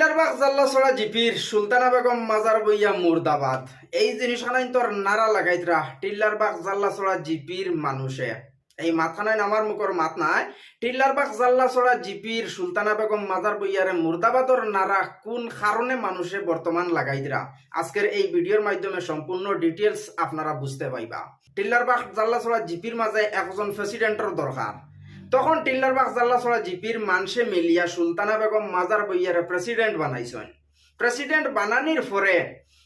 টিল্লারবাগ জাল্লাছড়া জিপির সুলতানা বেগম মাজার বইয়া মুর্দাবাদ। এই জিনিসখানাই তোর নারা লাগাইতরা টিল্লারবাগ জাল্লাছড়া জিপির মানুষে। এই মাথানাই আমার মুখর মাত নাই। টিল্লারবাগ জাল্লাছড়া জিপির সুলতানা বেগম মাজার বইয়ারে মুর্দাবাদর নারা কোন কারণে মানুষে বর্তমান লাগাইতরা আজকের এই ভিডিওর মাধ্যমে সম্পূর্ণ ডিটেলস আপনারা বুঝতে পাইবা। টিল্লারবাগ জাল্লাছড়া জিপির মাঝে একজন প্রেসিডেন্টর দরকার তখন টিল্লারবাগ জাল্লাছড়া জিপির মানসে মিলিয়া সুলতানা বেগম মাজার বইয়ারে প্রেসিডেন্ট বানাইছেন। প্রেসিডেন্ট বানানির পরে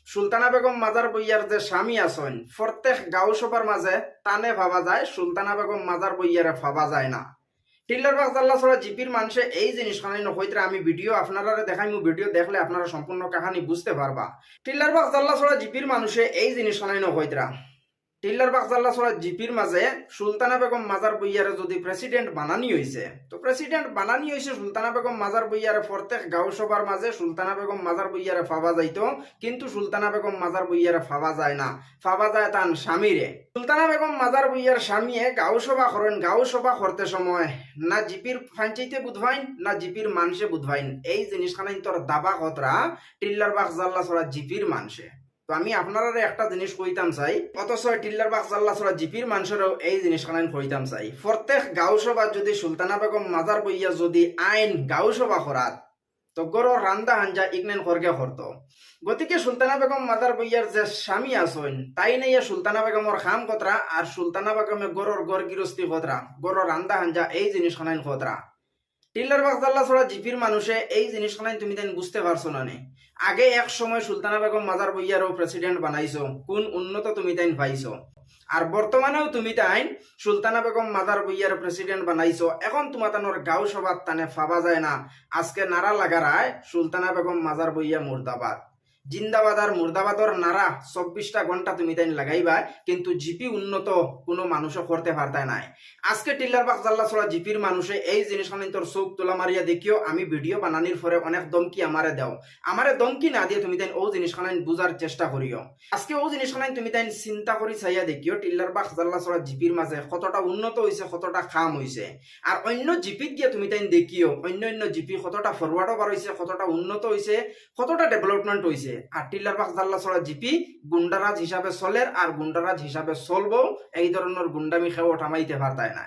সুলতানা বেগম মাজার বইয়ার যে স্বামী আছেন, প্রত্যেক গাঁও সভার মাঝে টানে ভাবা যায়, সুলতানা বেগম মাজার বইয়ারে ভাবা যায় না। টিল্লারবাগ জাল্লাছড়া জিপির মানুষে এই জিনিসখানি নকইতে আমি ভিডিও আপনারা দেখাই, মু ভিডিও দেখলে আপনারা সম্পূর্ণ কাহানি বুঝতে পারবা। টিল্লারবাগ জাল্লাছড়া জিপির মানুষে এই জিনিসখানি নকইতরা। টিল্লারবাগ জাল্লাছড়া জিপির মাঝে সুলতানা বেগম মাজার বইয়ারে যদি প্রেসিডেন্ট বানানি হয়েছে তো প্রেসিডেন্ট বানানি হয়েছে সুলতানা বেগম মাজার বইয়ারে প্রত্যেক গাঁও সভার মাঝে সুলতানা বেগম মাজার বইয়ারে ফাবা যাইতো, কিন্তু সুলতানা বেগম মাজার বইয়ারে ফাবা যায় না। ফাবা যায় তান স্বামীরে। সুলতানা বেগম মাজার বইয়ার স্বামীয়ে গাঁও সভা করেন, গাঁও সভা করতে সময় না জিপির ফাঞ্চাইতে বুধভাইন না জিপির মানুষে বুধভাইন এই জিনিসখানাই তোর দাবা কতরা? টিল্লারবাগ জাল্লাছড়া জিপির মানুষে তো আমি আপনারা একটা জিনিস কইতাম চাই, অথচ টিল্লার বাগ জাল্লা ছড়া জিপির মানুষেরও এই জিনিসখান কইতাম চাই। প্রত্যেক গাঁও সভা যদি সুলতানা বেগম মাজার বইয়া যদি আইন গাঁও সভা করাত, তো গরো রান্দা হাঞ্জা ইগনেন খরগে করত গতিকে সুলতানা বেগম মাজার বইয়ার যে স্বামী আসইন তাই নাইয়া সুলতানা বেগমর খাম কতরা আর সুলতানা বেগমে গরর গর গিরস্তি কতরা গরো রান্দা হাঞ্জা এই জিনিসখানাইন কতরা টিল্লার বাগ জাল্লা ছড়া জিপির মানুষে এই জিনিসখানাই তুমি তাই বুঝতে পারছ না নে। আগে এক সময় সুলতানা বেগম মাজার বইয়ারও প্রেসিডেন্ট বানাইছো, কোন উন্নত তুমি তাই পাইছো। আর বর্তমানেও তুমি তাই সুলতানা বেগম মাজার বইয়ার প্রেসিডেন্ট বানাইছো। এখন তোমার তানোর গাঁও সভাত তানে ফাবা যায় না। আজকে নারা লাগারায় সুলতানা বেগম মাজার বইয়া মুর্দাবাদ। জিন্দাবাদ আর মুর্দাবাদর নারা চব্বিশটা ঘণ্টা তুমি তাইন লাগাইবা কিন্তু জিপি উন্নত কোনো মানুষও করতে পারতায় নাই। আজকে টিল্লার বাগ জাল্লা ছড়া জিপির মানুষে এই জিনিসখানি তোর চোখ তোলা মারিয়া দেখিও, আমি ভিডিও বানানির পরে অনেক দমকি আমারে দাও। আমারে দমকি না দিয়ে তুমি তাই ও জিনিসখানাই বুঝার চেষ্টা করিও। আজকে ও জিনিসখানাই তুমি তাই চিন্তা করি চাইয়া দেখিও টিল্লার বাগ জাল্লা ছড়া জিপির মাঝে কতটা উন্নত হয়েছে কতটা খাম হয়েছে আর অন্য জিপিত গিয়ে তুমি তাই দেখিও, অন্য অন্য জিপি কতটা ফরওয়ার্ডও বার হয়েছে কতটা উন্নত হয়েছে কতটা ডেভেলপমেন্ট হয়েছে আর টিল্লার বাগ জাল্লা ছড়া জিপি গুন্ডারাজ হিসাবে চলের আর গুন্ডারাজ হিসাবে চলবো এই ধরনের গুন্ডামি খেয়ে ওঠামাইতে পারতায় না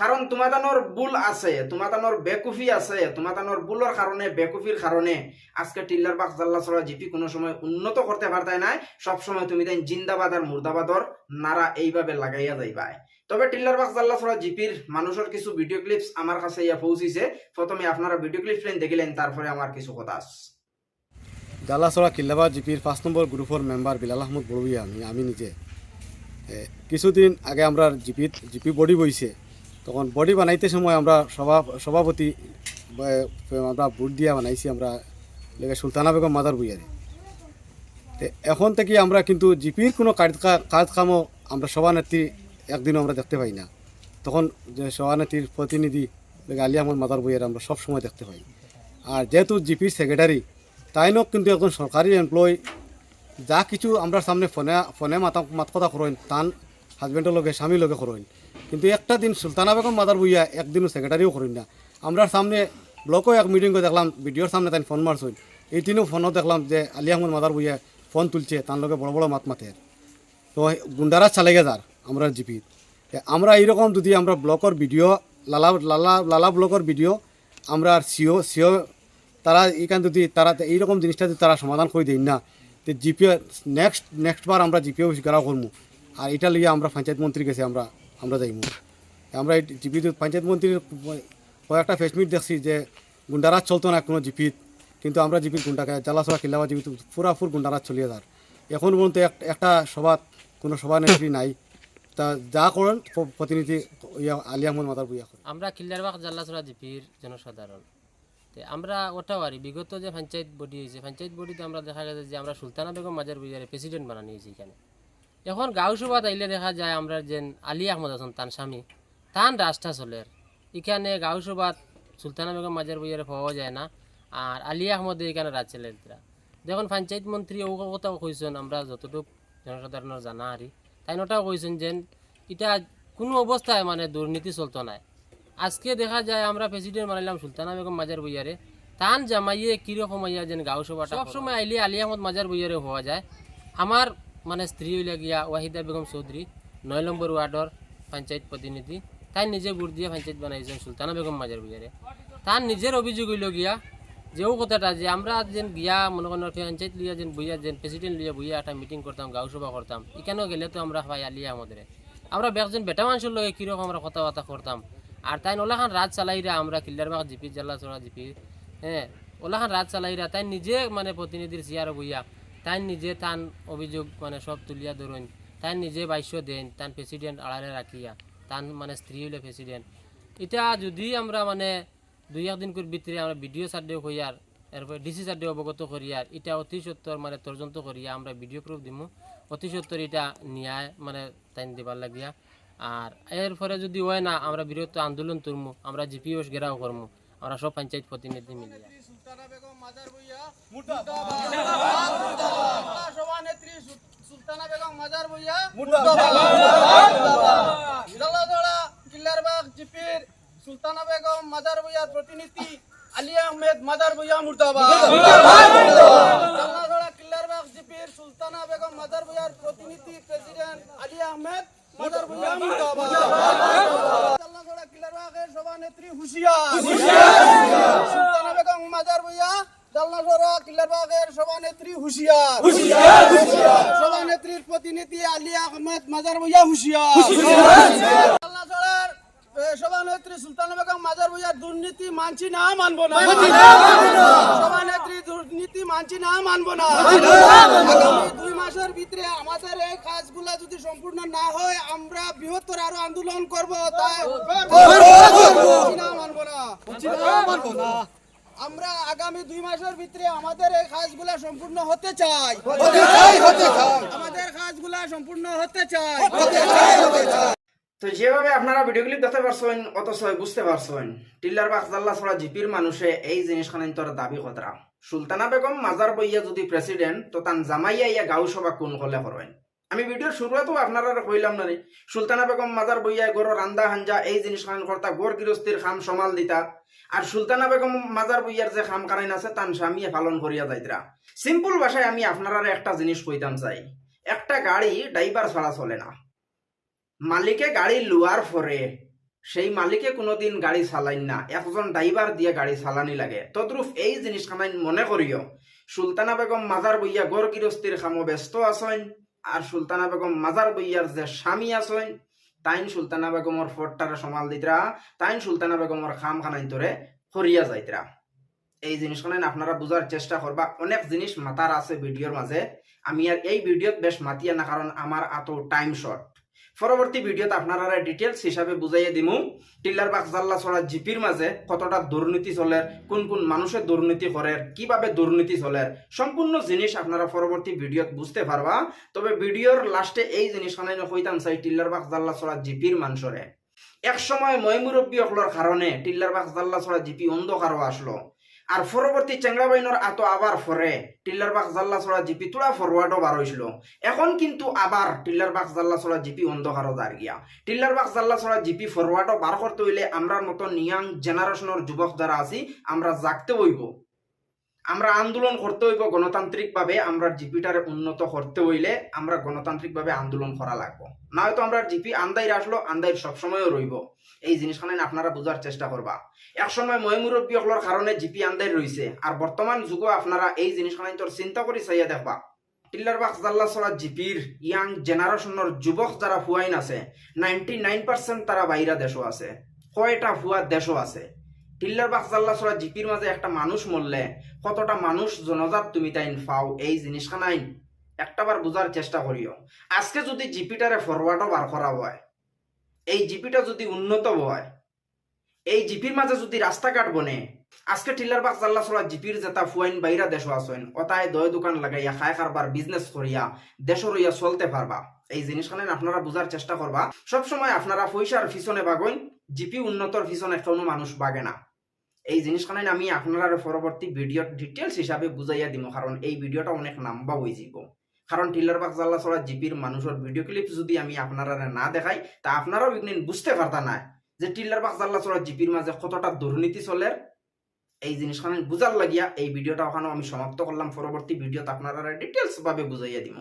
কারণ তোমাদানোর বুল আছে তোমাদানোর বেকুফি আছে তোমাদানোর বুলের কারণে বেকুফির কারণে আজকে টিল্লার বাগ জাল্লা ছড়া জিপি কোনো সময় উন্নত করতে পারতায় নাই। সব সময় তুমি তাই জিন্দাবাদ আর মুর্দাবাদর নারা এইভাবে লাগাইয়া যাইবাই। তবে টিল্লার বাগ জাল্লা ছড়া জিপির মানুষের কিছু ভিডিও ক্লিপস আমার কাছে ইয়া পৌঁছিছে। প্রথমে আপনারা ভিডিও ক্লিপস দেখিলেন তারপরে আমার কিছু কথা আছে। জালাসড়া কিল্লাবাদ জিপির পাঁচ নম্বর গ্রুপের মেম্বার বিলাল আহমদ বড়ুইয়া আমি আমি নিজে। কিছুদিন আগে আমরা জিপিত, জিপি বডি বইছে। তখন বডি বানাইতে সময় আমরা সভা, সভাপতি আমরা ভোট দিয়া বানাইছি আমরা সুলতানা বেগম মাদার বইয়ারে এখন থেকে আমরা কিন্তু জিপির কোনো কাজ কামও আমরা সভানেত্রী একদিনও আমরা দেখতে পাই না। তখন যে সভানেত্রীর প্রতিনিধি আলী আহমদ মাদার বইয়ারে আমরা সব সময় দেখতে পাই। আর যেহেতু জিপির সেক্রেটারি তাইনও কিন্তু একজন সরকারি এমপ্লয় যা কিছু আমরা সামনে ফোনে ফোনে মাতা মাত কথা করেন, তান হাজবেন্ডের লগে, স্বামীর লগে করেন। কিন্তু একটা দিন সুলতানা বেগম, মাদার বইয়া একদিনও সেক্রেটারিও করেন না। আমরা সামনে ব্লকও এক মিটিংও দেখলাম ভিডিওর সামনে তাই ফোন মারছেন। এই দিনও ফোনও দেখলাম যে আলী আহমদ মাদার বইয়া ফোন তুলছে, তার লগে বড় বড় মাত মাতে তো গুন্ডারা চালে গে যার আমরা জিপির আমরা এইরকম যদি আমরা ব্লকের ভিডিও লালা লালা লালা ব্লকের ভিডিও আমরা সিও সিও তারা এখান যদি তারা এইরকম জিনিসটা যদি তারা সমাধান করে দেন না, তো জিপিও নেক্সট নেক্সট বার আমরা জিপিও স্বীকারও করব আর এটা লিয়ে আমরা পঞ্চায়েত মন্ত্রীর কাছে আমরা আমরা যাইমু। আমরা এই জিপি পঞ্চায়েত মন্ত্রীর কয়েকটা ফেসমিট দেখছি যে গুন্ডারাজ চলতো না কোনো জিপিত কিন্তু আমরা জিপির গুন্ডাকে জ্বালাছড়া কিল্লাবা জিপিত পুরাপুর গুন্ডারাজ চলিয়ে যার। এখন পর্যন্ত এক- একটা সভাত কোনো সভানেত্রী নাই তা যা করেন প্রতিনিধি ইয়া, আলী আহমদ বুইয়া করেন। আমরা খিল্লারবাগ জাল্লাছড়া জিপির জনসাধারণ। আমরা ওটাও আরি। বিগত যে পঞ্চায়েত বডি হয়েছে পঞ্চায়েত বডিতে আমরা দেখা গেছে যে আমরা সুলতানা বেগম মাজার বুঝারে প্রেসিডেন্ট বানানি হয়েছি এখানে। এখন গাঁও সভাত আইলে দেখা যায় আমরা যে আলী আহমদ আছেন, তার স্বামী। তান রাস্তা চলের এখানে গাঁও সভাত সুলতানা বেগম মাজার বুঝারে পাওয়া যায় না, আর আলী আহমদ এখানে রাজ ছেলেরা দেখুন পঞ্চায়েত মন্ত্রী ও কথাও কইছেন, আমরা যতটুকু জনসাধারণের জানা আরি, তাই ওটাও কইছেন যে এটা কোনো অবস্থায় মানে দুর্নীতি চলতো না আজকে দেখা যায় আমরা প্রেসিডেন্ট বানাইলাম সুলতানা বেগম মাজার বইয়ারে। তান জামাইয়ে কীরকম আইয়া যেন গাঁও সভাটা সবসময় আইলে আলী আহমদ মাজার বইয়ারে হওয়া যায়। আমার মানে স্ত্রী হইলে গিয়া ওয়াহিদা বেগম চৌধুরী নয় নম্বর ওয়ার্ডর পঞ্চায়েত প্রতিনিধি তাই নিজে ভোট দিয়ে পঞ্চায়েত বানাইছেন সুলতানা বেগম মাজার বইয়ারে। তার নিজের অভিযোগ হইল গিয়া যেও কথাটা যে আমরা যেন গিয়া মনে করেন পঞ্চায়েত লিয়া যেন বইয়া যেন প্রেসিডেন্ট লিয়া বইয়া একটা মিটিং করতাম গাঁও সভা করতাম। এখানেও গেলে তো আমরা ভাই আলী আহমদের। আমরা বেকজন বেটা মানুষের লগে কীরকম আমরা কথাবার্তা করতাম। আর তাই ওলাখান রাত চালাইরা আমরা কিল্লারবাগ জিপি, জেলা চড়া জিপি হ্যাঁ ওলাখান রাত চালাইরা তাই নিজে মানে প্রতিনিধির চেয়ার বইয়া তাই নিজে তান অভিযোগ মানে সব তুলিয়া ধরুন, তাই নিজে বাইশ্য দেন, তান প্রেসিডেন্ট আড়ালে রাখিয়া, তান মানে স্ত্রী হইলে প্রেসিডেন্ট এটা যদি আমরা মানে দুই একদিন করে ভিতরে আমরা ভিডিও সার্ডেও হইয়ার, এরপরে ডিসি সার্ডে অবগত করিয়ার এটা অতি সত্তর মানে তর্জন্ত করিয়া আমরা ভিডিও প্রুফ দিমু। অতি সত্তর এটা ন্যায় মানে তাই দিবার লাগিয়া। আর এরপরে যদি হয় না, আমরা বৃহত্ত আন্দোলন তুলমু, আমরা জিপিও ঘেরাও করমু, আমরা সব পঞ্চায়েত প্রতিনিধি মিলিয়া সুলতানা বেগম, মাজার ভুইয়ার প্রতিনিধি, আলী আহমেদ, মাজার ভুইয়া সুলতানা বেগম, মাজার ভুইয়ার প্রতিনিধি, প্রেসিডেন্ট আলী আহমেদ ভুইয়া সভানেত্রী হুশিয়ার। সুলতানা বেগম মাজার ভুইয়া জালনাসরা কিল্লারবাগের সভানেত্রী হুশিয়ার। সভানেত্রীর প্রতিনিধি আলী আহমেদ মাজার ভুইয়া হুশিয়ার। জালনাসরার সভানেত্রী সুলতানা বেগম মাজার ভুইয়ার দুর্নীতি মানছি না মানবো না। সভানেত্রী দুর্নীতি মানছি না মানবো না। মাসের ভিতরে আমাদের এই কাজগুলা যদি সম্পূর্ণ না হয় আমরা বৃহত্তর আরও আন্দোলন করব তাই মানছি না মানবো না। আমরা আগামী দুই মাসের ভিতরে আমাদের এই কাজগুলা সম্পূর্ণ হতে চাই। আমাদের কাজগুলা সম্পূর্ণ হতে চাই। তো যেভাবে আপনারা ভিডিও ক্লিপ দেখতে পারছেন, অথচ বুঝতে পারছেন, টিল্লার বাগ জাল্লা ছড়া জিপির মানুষে এই জিনিসখান তোর দাবি কতরা? সুলতানা বেগম মাজার বইয়া যদি প্রেসিডেন্ট তো তান জামাইয়া ইয়া গাঁও সভা কোন হলে করবেন? আমি ভিডিওর শুরুতেও আপনারা কইলাম না। সুলতানা বেগম মাজার বইয়া গরো রান্দা হাঞ্জা এই জিনিসখান করতা গোর গৃহস্থির খাম সমাল দিতা। আর সুলতানা বেগম মাজার বইয়ার যে খাম কারাইন আছে, তান স্বামীয়ে পালন করিয়া যাইতরা। সিম্পল ভাষায় আমি আপনারা একটা জিনিস কইতাম চাই, একটা গাড়ি ড্রাইভার ছাড়া চলে না। মালিকে গাড়ি লুয়ার পরে সেই মালিকে কোনোদিন গাড়ি চালাইন না। একজন ড্রাইভার দিয়ে গাড়ি চালানি লাগে। তদ্রুপ এই জিনিস খানাইন মনে করিও সুলতানা বেগম মাজার বইয়া গড় গৃহস্থির খামো ব্যস্ত আছেন আর সুলতানা বেগম মাজার বইয়ার যে স্বামী আছেন তাইন সুলতানা বেগমর ফটটারে সমাল দিতরা তাইন সুলতানা বেগমর খাম খানাইন তোরে করিয়া যাইতরা এই জিনিসখানাইন আপনারা বুঝার চেষ্টা করবা অনেক জিনিস মাতার আছে ভিডিওর মাঝে আমি আর এই ভিডিওত বেশ মাতিয়া না কারণ আমার এত টাইম শর্ট পরবর্তী ভিডিওতে আপনারা ডিটেলস হিসাবে বুঝাইয়ে দিমু। টিল্লার বাগ জাল্লা ছড়া জিপির মাঝে কতটা দুর্নীতি চলে, কোন কোন মানুষের দুর্নীতি করে, কীভাবে দুর্নীতি চলে, সম্পূর্ণ জিনিস আপনারা পরবর্তী ভিডিওত বুঝতে পারবা। তবে ভিডিওর লাস্টে এই জিনিস খানাই কইতাম চাই টিল্লার বাগ জাল্লা ছড়া জিপির মানুষরে এক সময় মই মুরব্বী অকলর কারণে টিল্লার বাগ জাল্লা ছড়া জিপি অন্ধকারও আসলো। আর পরবর্তী চেংরা বাইনর আতো আবার ফরে টিল্লার বাগ জাল্লা চড়া জিপি তোলা ফরওয়ার্ডও বার হয়েছিল এখন কিন্তু আবার টিল্লার জাল্লা চড়া জিপি অন্ধকারও দাঁড় গিয়া। টিল্লার বাগ জাল্লা চড়া জিপি ফরওয়ার্ডও বার করতে হইলে আমরা মতো নিয়াং জেনারেশনের যুবক যারা আছি, আমরা জাগতে হইব আমরা আন্দোলন করতে হইব গণতান্ত্রিকভাবে, আমরা জিপিটারে উন্নত করতে হইলে আমরা গণতান্ত্রিকভাবে আন্দোলন করা লাগবো। না হয়তো আমরা জিপি আন্দাইর আসলো, আন্দাইর সবসময়ও রইব। এই জিনিসখানে আপনারা বোঝার চেষ্টা করবা। এক সময় মই মুরব্বী হলোর কারণে জিপি আন্দাই রইছে, আর বর্তমান যুগে আপনারা এই জিনিসখানে তোর চিন্তা করে চাইয়া দেখবা। টিল্লার জাল্লা ছড়া জিপির ইয়াং জেনারেশনের যুবক যারা ফুয়াইন আছে, নাইনটি নাইন পার্সেন্ট তারা বাইরা দেশও আছে, কয়টা ফুয়া দেশও আছে। টিল্লার বাগ জাল্লা ছড়া জিপির মাঝে একটা মানুষ মরলে কতটা মানুষ জনজাত তুমি তাইন ফাও, এই জিনিসখানাইন একটাবার বোঝার চেষ্টা করিও। আজকে যদি জিপিটারে ফরওয়ার্ডও বার করা হয়, এই জিপিটা যদি উন্নত হয়, এই জিপির মাঝে যদি রাস্তাঘাট বনে, আজকে টিল্লার বাগ জাল্লা ছড়া জিপির যেটা ফুয়াইন বাইরা দেশ আসেন ওটায় দয় দোকান লাগাইয়া, খায় কারবার বিজনেস করিয়া দেশ রইয়া চলতে পারবা। এই জিনিসখানে আপনারা বুঝার চেষ্টা করবা। সব সময় আপনারা পয়সার পিছনে বাগইন, জিপি উন্নতর পিছনে কোনো মানুষ বাগে না। এই জিনিসখানে আমি আপনারা পরবর্তী ভিডিও ডিটেলস হিসাবে বুঝাইয়া দিব কারণ এই ভিডিওটা অনেক নাম্বা হয়ে যাব। কারণ টিল্লার বাগ জাল্লা ছড়া জিপির মানুষের ভিডিও ক্লিপ যদি আমি আপনারা না দেখাই, তা আপনারাও একদিন বুঝতে পারতা না যে টিল্লার বাগ জাল্লা ছড়া জিপির মাঝে কতটা দুর্নীতি চলে। এই জিনিসখানে বুঝার লাগিয়া এই ভিডিওটা ওখানে আমি সমাপ্ত করলাম পরবর্তী ভিডিওতে আপনারা ডিটেলস ভাবে বুঝাইয়া দিব